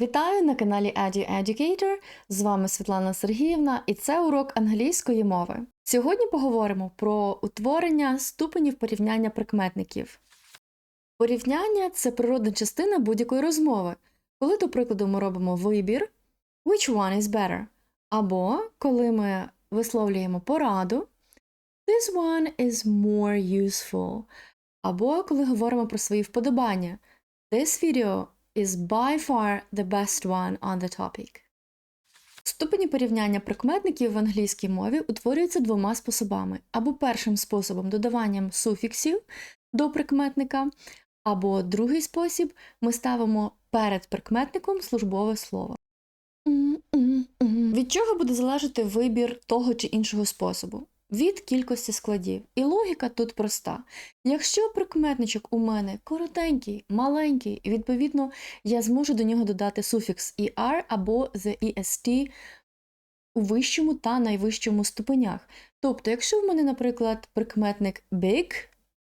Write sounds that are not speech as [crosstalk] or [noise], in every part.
Вітаю на каналі Edu Educator. З вами Світлана Сергіївна, і це урок англійської мови. Сьогодні поговоримо про утворення ступенів порівняння прикметників. Порівняння це природна частина будь-якої розмови. Коли, до прикладу, ми робимо вибір which one is better, або коли ми висловлюємо пораду this one is more useful, або коли говоримо про свої вподобання this video is by far the best one on the topic. Ступені порівняння прикметників в англійській мові утворюються двома способами: або першим способом додаванням суфіксів до прикметника, або другий спосіб ми ставимо перед прикметником службове слово. Від чого буде залежати вибір того чи іншого способу? Від кількості складів. І логіка тут проста. Якщо прикметничок у мене коротенький, маленький, відповідно я зможу до нього додати суфікс er або the est у вищому та найвищому ступенях. Тобто, якщо в мене, наприклад, прикметник big,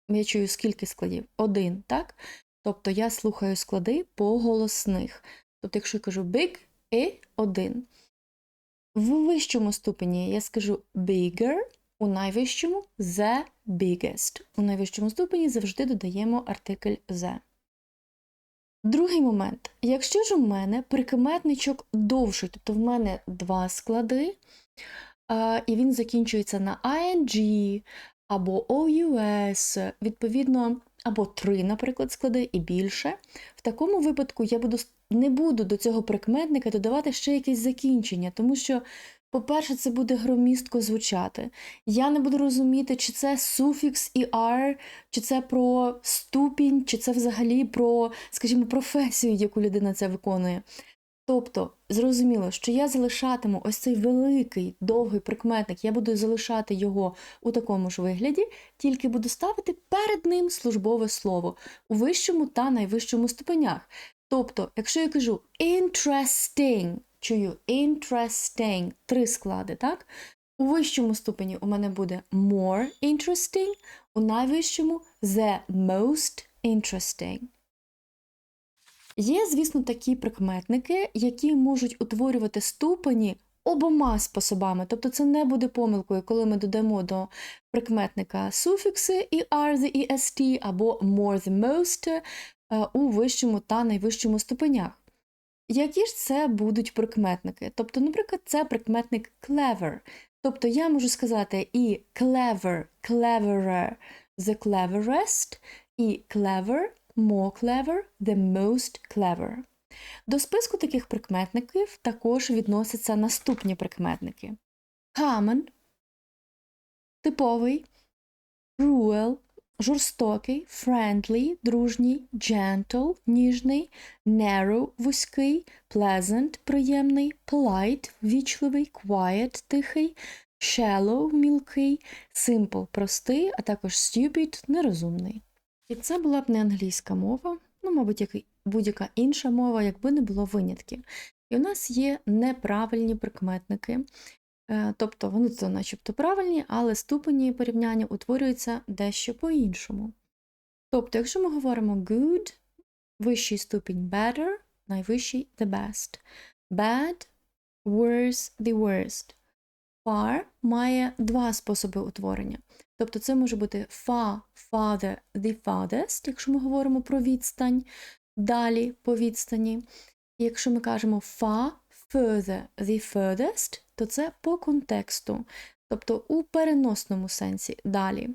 я чую скільки складів? Один, так? Тобто я слухаю склади по голосних. Тобто, якщо я кажу big і один. В вищому ступені я скажу bigger, у найвищому the biggest. У найвищому ступені завжди додаємо артикль the. Другий момент. Якщо ж у мене прикметничок довший, тобто в мене два склади, і він закінчується на ing або OUS, відповідно, або три, наприклад, склади і більше, в такому випадку я буду, не буду до цього прикметника додавати ще якесь закінчення, тому що по-перше, це буде громістко звучати. Я не буду розуміти, чи це суфікс «ар», чи це про ступінь, чи це взагалі про, скажімо, професію, яку людина це виконує. Тобто, зрозуміло, що я залишатиму ось цей великий довгий прикметник, я буду залишати його у такому ж вигляді, тільки буду ставити перед ним службове слово у вищому та найвищому ступенях. Тобто, якщо я кажу interesting, чую interesting, три склади, так? У вищому ступені у мене буде more interesting, у найвищому the most interesting. Є, звісно, такі прикметники, які можуть утворювати ступені обома способами. Тобто це не буде помилкою, коли ми додамо до прикметника суфікси er, the, est, або more, the most е, у вищому та найвищому ступенях. Які ж це будуть прикметники? Тобто, наприклад, це прикметник clever. Тобто я можу сказати і clever, cleverer, the cleverest, і clever, more clever, the most clever. До списку таких прикметників також відносяться наступні прикметники: common, типовий, жорстокий, friendly, дружній, gentle, ніжний, narrow, вузький, pleasant, приємний, polite, вічливий, quiet, тихий, shallow, мілкий, simple, простий, а також stupid, нерозумний. І це була б не англійська мова, ну, мабуть, як будь-яка інша мова, якби не було винятків. І у нас є неправильні прикметники, тобто вони то начебто правильні, але ступені порівняння утворюються дещо по-іншому. Тобто, якщо ми говоримо good, вищий ступінь better, найвищий the best, bad, worse, the worst. Far має два способи утворення. Тобто це може бути far, farther, the farthest, якщо ми говоримо про відстань, далі по відстані. І якщо ми кажемо far, further, the furthest, то це по контексту, тобто у переносному сенсі далі.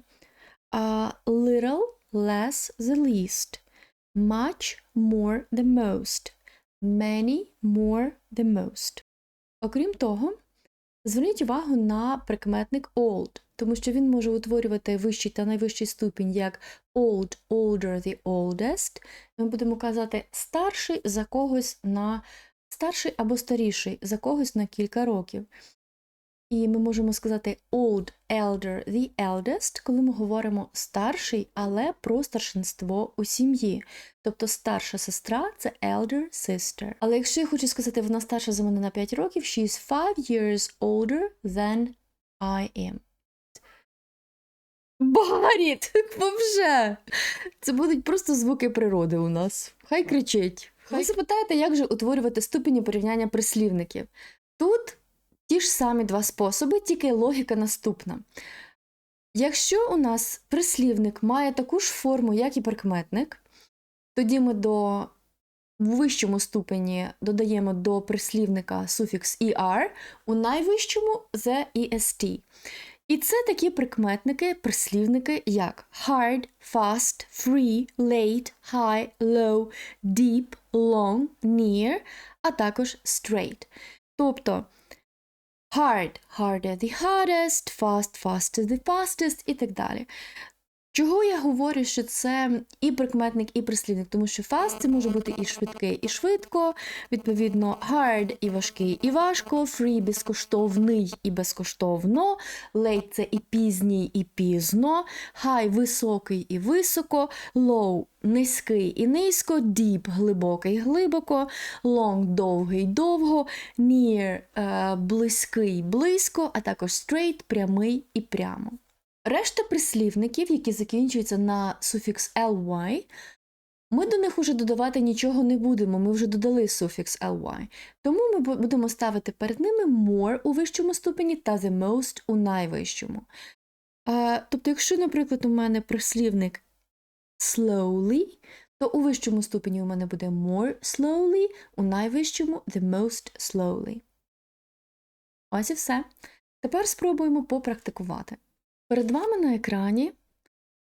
Uh, little, less, the least. Much, more, the most. Many, more, the most. Окрім того, зверніть увагу на прикметник old, тому що він може утворювати вищий та найвищий ступінь як old, older, the oldest. Ми будемо казати старший за когось на старший або старіший за когось на кілька років. І ми можемо сказати old, elder, the eldest, коли ми говоримо старший, але про старшинство у сім'ї. Тобто старша сестра це elder sister. Але якщо я хочу сказати, вона старша за мене на 5 років, she is 5 years older than I am. Баріт! [laughs] Боже! Це будуть просто звуки природи у нас. Хай кричить. Ви запитаєте, як же утворювати ступені порівняння прислівників? Тут ті ж самі два способи, тільки логіка наступна. Якщо у нас прислівник має таку ж форму, як і прикметник, тоді ми до в вищому ступені додаємо до прислівника суфікс er, у найвищому the est. І це такі прикметники, прислівники, як hard, fast, free, late, high, low, deep, long, near, а також straight. Тобто hard, harder the hardest, fast, faster the fastest і так далі. Чого я говорю, що це і прикметник, і прислівник, тому що fast це може бути і швидкий, і швидко, відповідно, hard і важкий, і важко, free безкоштовний і безкоштовно, late це і пізній, і пізно, high високий і високо, low низький і низько, deep глибокий глибоко, long довгий довго, near е, близький близько, а також straight прямий і прямо. Решта прислівників, які закінчуються на суфікс ly, ми до них уже додавати нічого не будемо, ми вже додали суфікс ly. Тому ми будемо ставити перед ними more у вищому ступені та the most у найвищому. Тобто, якщо, наприклад, у мене прислівник slowly, то у вищому ступені у мене буде more slowly, у найвищому the most slowly. Ось і все. Тепер спробуємо попрактикувати. Перед вами на екрані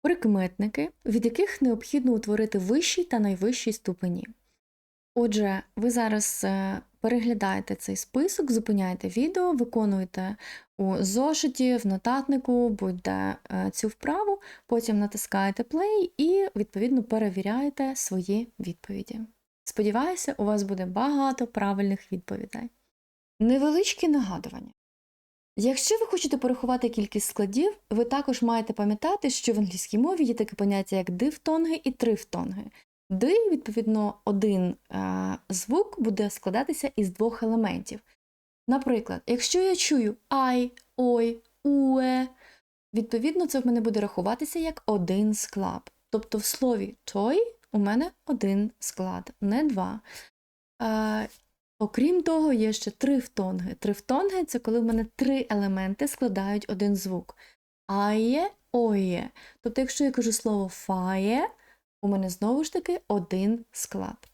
прикметники, від яких необхідно утворити вищий та найвищий ступені. Отже, ви зараз е, переглядаєте цей список, зупиняєте відео, виконуєте у зошиті, в нотатнику, будь-де е, цю вправу, потім натискаєте play і, відповідно, перевіряєте свої відповіді. Сподіваюся, у вас буде багато правильних відповідей. Невеличкі нагадування. Якщо ви хочете порахувати кількість складів, ви також маєте пам'ятати, що в англійській мові є таке поняття як дифтонги і трифтонги. Ди, відповідно, один е, звук буде складатися із двох елементів. Наприклад, якщо я чую ай, ой, уе, відповідно, це в мене буде рахуватися як один склад. Тобто в слові той у мене один склад, не два. Е, Окрім того, є ще трифтонги. Трифтонги це коли в мене три елементи складають один звук. Ає, оє. Тобто, якщо я кажу слово фає, у мене знову ж таки один склад.